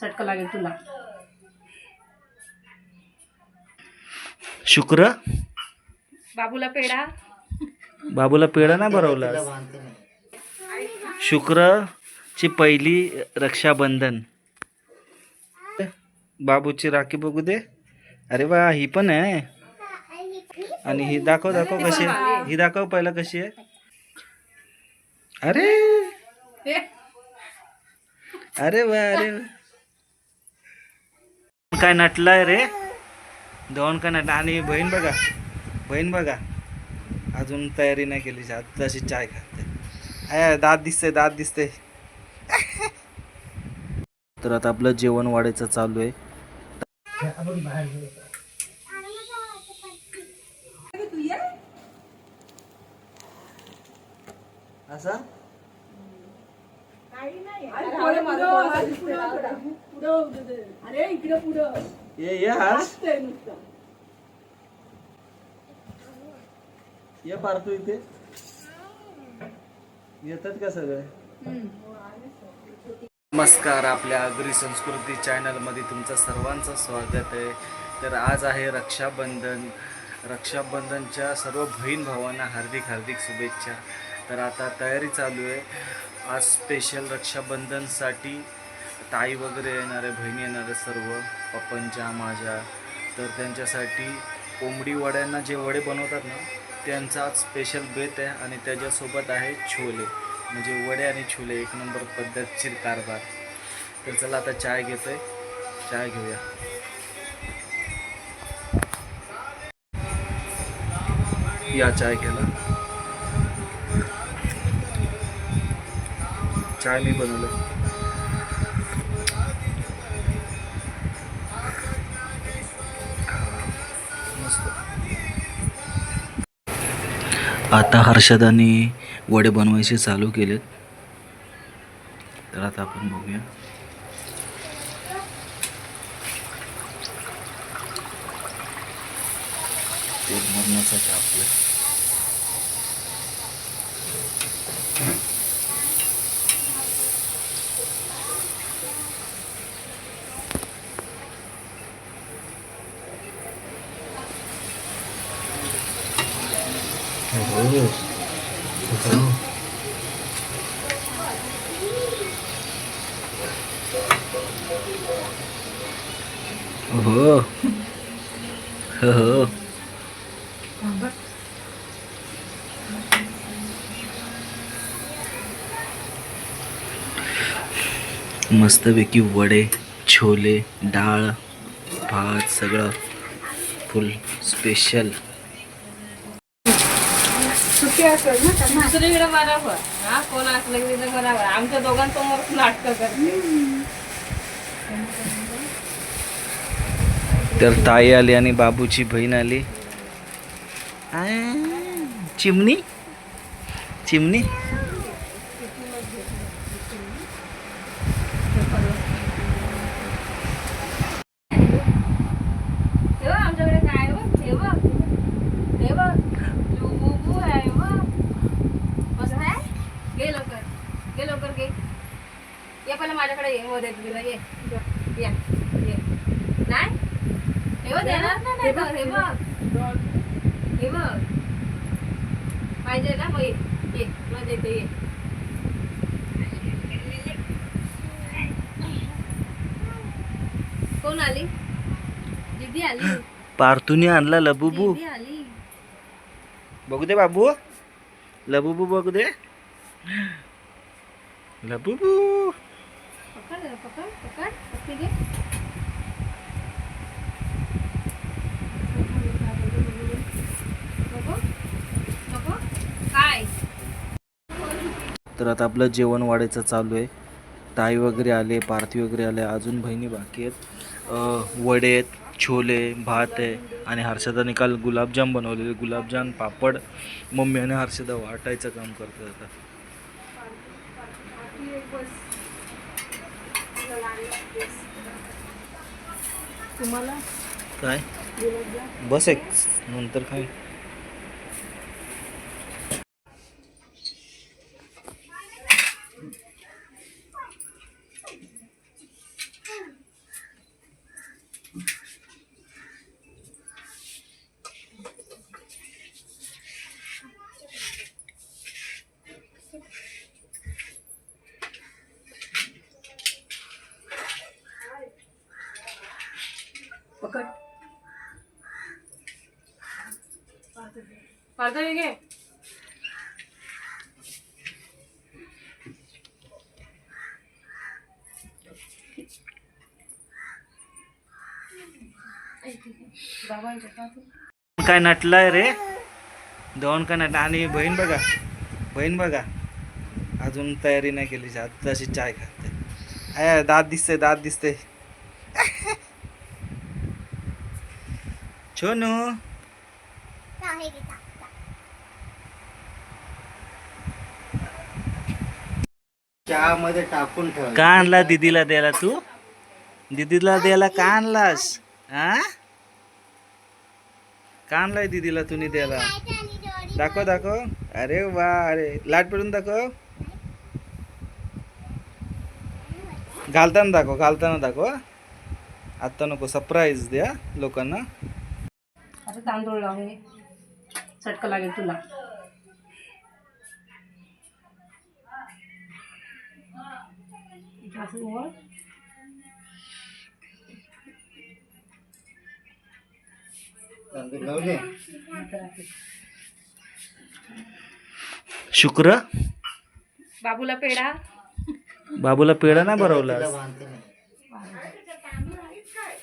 चटका लागेल तुला. शुक्र? बाबूला पेढा. बाबूला पेढा नाही भरवला शुक्रची पहिली रक्षाबंधन. बाबूची राखी बघू दे. अरे वा ही पण आहे. आणि ही दाखव दाखव कशी आहे. ही दाखव पहिला कशी आहे. अरे! अरे वा अरे वा. काय नटलाय रे? दोन काय नटला आणि बहीण बघा बहीण बघा. अजून तयारी नाही केली तशी चाय खाते. आहे दात दिसते दात दिसते तर आता आपलं जेवण वाढायचं चालू आहे. असं? ये ये हास. ये पारतू इथे. येतात का सगळे? नमस्कार आपल्या अग्री संस्कृती चॅनलमध्ये तुमचं सर्वांचं स्वागत आहे. तर आज आहे रक्षाबंधन. रक्षाबंधनच्या सर्व बहीण भावांना हार्दिक हार्दिक शुभेच्छा. तर आता तयारी चालू आहे. आज स्पेशल रक्षाबंधनसाठी ताई वगैरे येणार आहे बहिणी येणार आहे सर्व पप्पांच्या माझ्या तर त्यांच्यासाठी कोंबडी वड्यांना जे वडे बनवतात ना त्यांचा स्पेशल बेत आहे आणि त्याच्यासोबत आहे छोले. म्हणजे वडे आणि छोले एक नंबर पद्धतशीर कारभार. तर चला आता चाय घेतो आहे चाय घेऊया. या चाय घ्यायला चाय मी बनवलं आता हर्षदाने वडे बनवायचे चालू केलेत. तर आता आपण बघूया. ते बनवण्यासाठी आपलं हो हो हो मस्तपैकी वडे छोले डाळ भात सगळं फुल स्पेशल दुसरीकडे बरोबर. हा कोण असलं की तिथं बरोबर. आमच्या दोघांसमोर नाटक करते. तर ताई आली आणि बाबूची बहीण आली. चिमणी? चिमणी? आमच्याकडे काय आहे आहे? लवकर. लवकर घे. ये पहिला माझ्याकडे ये. हो तुला. ये ये नाही हे बघ देणार ना नाही बघ हे बघ. हे बघ. पाहिजे ना मग ये ये मग देते ये. कोण आली? दीदी आली. पार्थूने आणला लबुबू. दीदी आली. बघू दे बाबू. लबुबू बघू दे. लबुबू. पकड पकड. पकड पकडी घे नको नको काय तर आता आपलं जेवण वाढायचं चालू आहे. ताई वगैरे आले पार्थी वगैरे आले अजून बहिणी बाकी आहेत. वडे आहेत छोले भात आहे आणि हर्षदाने काल गुलाबजाम बनवलेले. गुलाबजाम पापड मम्मी आणि हर्षदा वाटायचं काम करतात आता. तुम्हाला? काय? बस एक नंतर काय घे. बाबांच्या काय नटलाय रे. दोन काय नट आणि बहीण बघा. बहीण बघा. अजून तयारी नाही केली. तशी चाय खाते. अय दात दिसते दात दिसते छोनू. चहामध्ये टाकून ठेव का आणला दीदीला द्यायला तू? दीदीला द्यायला का आणलास? हा का आणलाय दीदीला तुम्ही द्यायला? दाखव दाखव. अरे वा अरे. लाट पेटून दाखव. घालताना दाखव घालताना दाखव. आत्ता नको सरप्राईज द्या लोकांना. आता तांदूळ लाव हे चटका लागेल तुला. असं ओळ. शुक्र? बाबूला पेढा बाबूला पेढा नाही भरवला.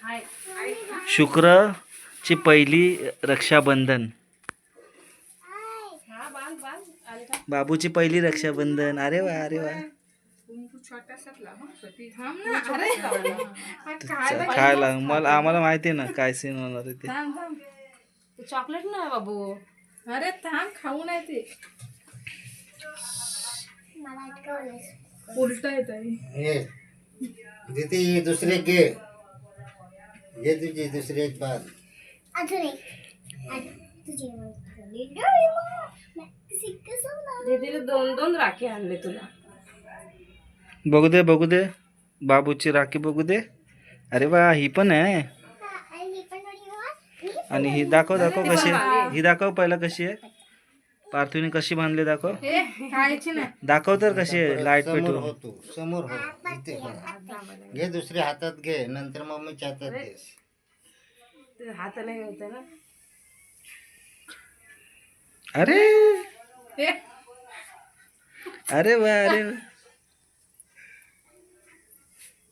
हाय शुक्रची पहिली रक्षाबंधन. हा बाबूची पहिली रक्षाबंधन. अरे वा अरे वा. खायला मला आम्हाला माहिती आहे ना काय सीन होणार आहे ते. थांब थांब. ते चॉकलेट ना बाबू. अरे थांब खाऊ नाही ते. उलट येत हे दीदी हे दुसरे घे. घे तुझी दुसरे एक बांध दीदीने दोन दोन राखी आणले तुला. बघू दे बघू दे। बाबूची राखी बघू दे। अरे वा ही पण आहे। आणि ही दाखव दाखव कशी आहे. ही दाखव पहिला कशी आहे. पार्थूने कशी बांधली दाखव. हे दाखव तर कशी आहे लाइट समोर पेटून. हो तू समोर हो इथे हो. घे दुसऱ्या हातात घे नंतर मम्मीच्या हातात दे ते हाताने हे होतं ना. अरे. अरे वा अरे वा.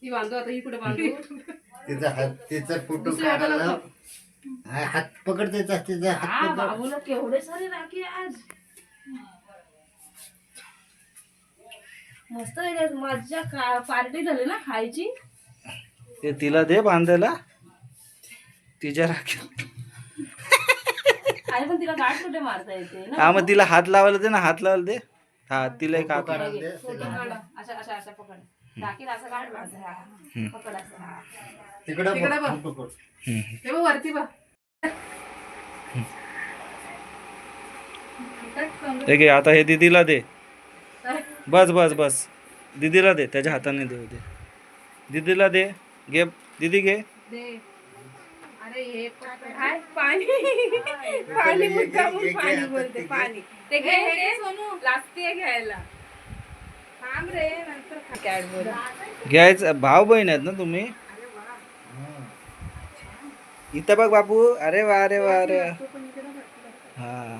ही बांधू आता ही कुठे बांधू? तिचा हात तिचा फोटो काढायला हा, हात पकड त्याचा तिचा हा हात पकड. बाबूला केवढे सारे राखी आहे आज मस्त आहे. मज्जा का पार्टी झाली ना खायची. ते तिला दे बांधायला. तिच्या राखी. आणि पण तिला गाठ कुठे मारता येते ना? हा मग तिला हात लावायला दे ना हात लावायला दे. हा तिला एक हात काढायला दे फोटो काढा. अशा अशा अशा पकड. तिकडं तिकडं बघ. हे बघ वरती बघ. हे घे आता हे दीदीला दे. बस बस बस. दीदीला दे त्याच्या हाताने देऊ दे. दीदीला दे. घे. दीदी घे. दे. अरे हे पाणी. पाणी. पाणी बोलते पाणी. ते घे हे घे सोनू. लागते घ्यायला थांब रे नंतर खा. कॅडबरी घ्यायचं भाऊ बहीण आहेत ना तुम्ही. इथं बघ बापू. अरे वा अरे वा अरे वा. हा.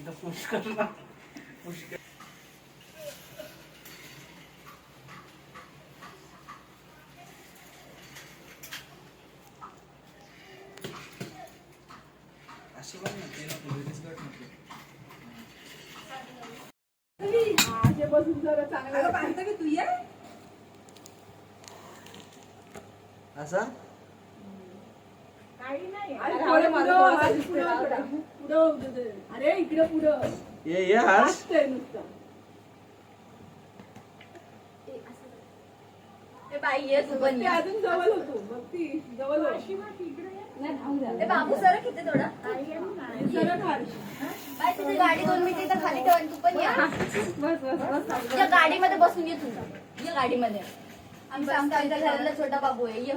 你的护身了，护身。अरे इकडे पुढं. ये ये हर्ष नुसतं. बाई ये तू पण ते ये. अजून जवळ होतो. भक्ती जवळ हो. ए बाबू सर किती थोडा. सरळ हर्ष. बाई तुझी गाडी दोन मिनिटं इथं खाली ठेवा आणि तू पण या. बस बस बस. या गाडीमध्ये बसून ये तुझा ये गाडीमध्ये. आमचा आमच्या इथं घराला छोटा बाबू आहे. ये.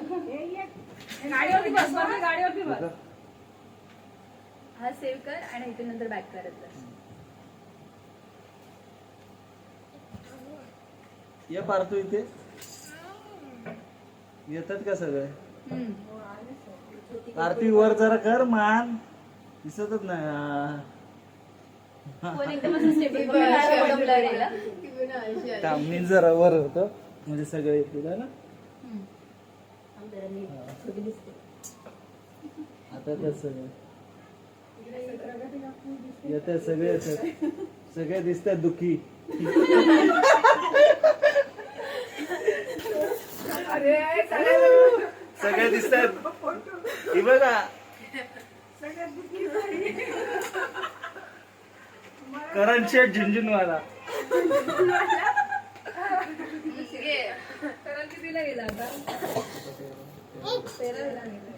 गाडीवरती बस बस. गाडीवरती बस. हा सेव्ह कर आणि इथून नंतर बॅक करत जा ये पारतो इथे. येतात का सगळे? आरती वर जरा कर मान. दिसतच नाही. आ. फोन एकदम असं स्टेबल ब्लर येईल थांब, मी जरा वर होतो. म्हणजे सगळे येतील है ना आता तर सगळे येतात सगळे येतात सगळे दिसतात दुखी. सगळे दिसतात. ही बघा. करण शेठ Jhunjhunwala. Pila ilang ba? Pera ilang. Eh.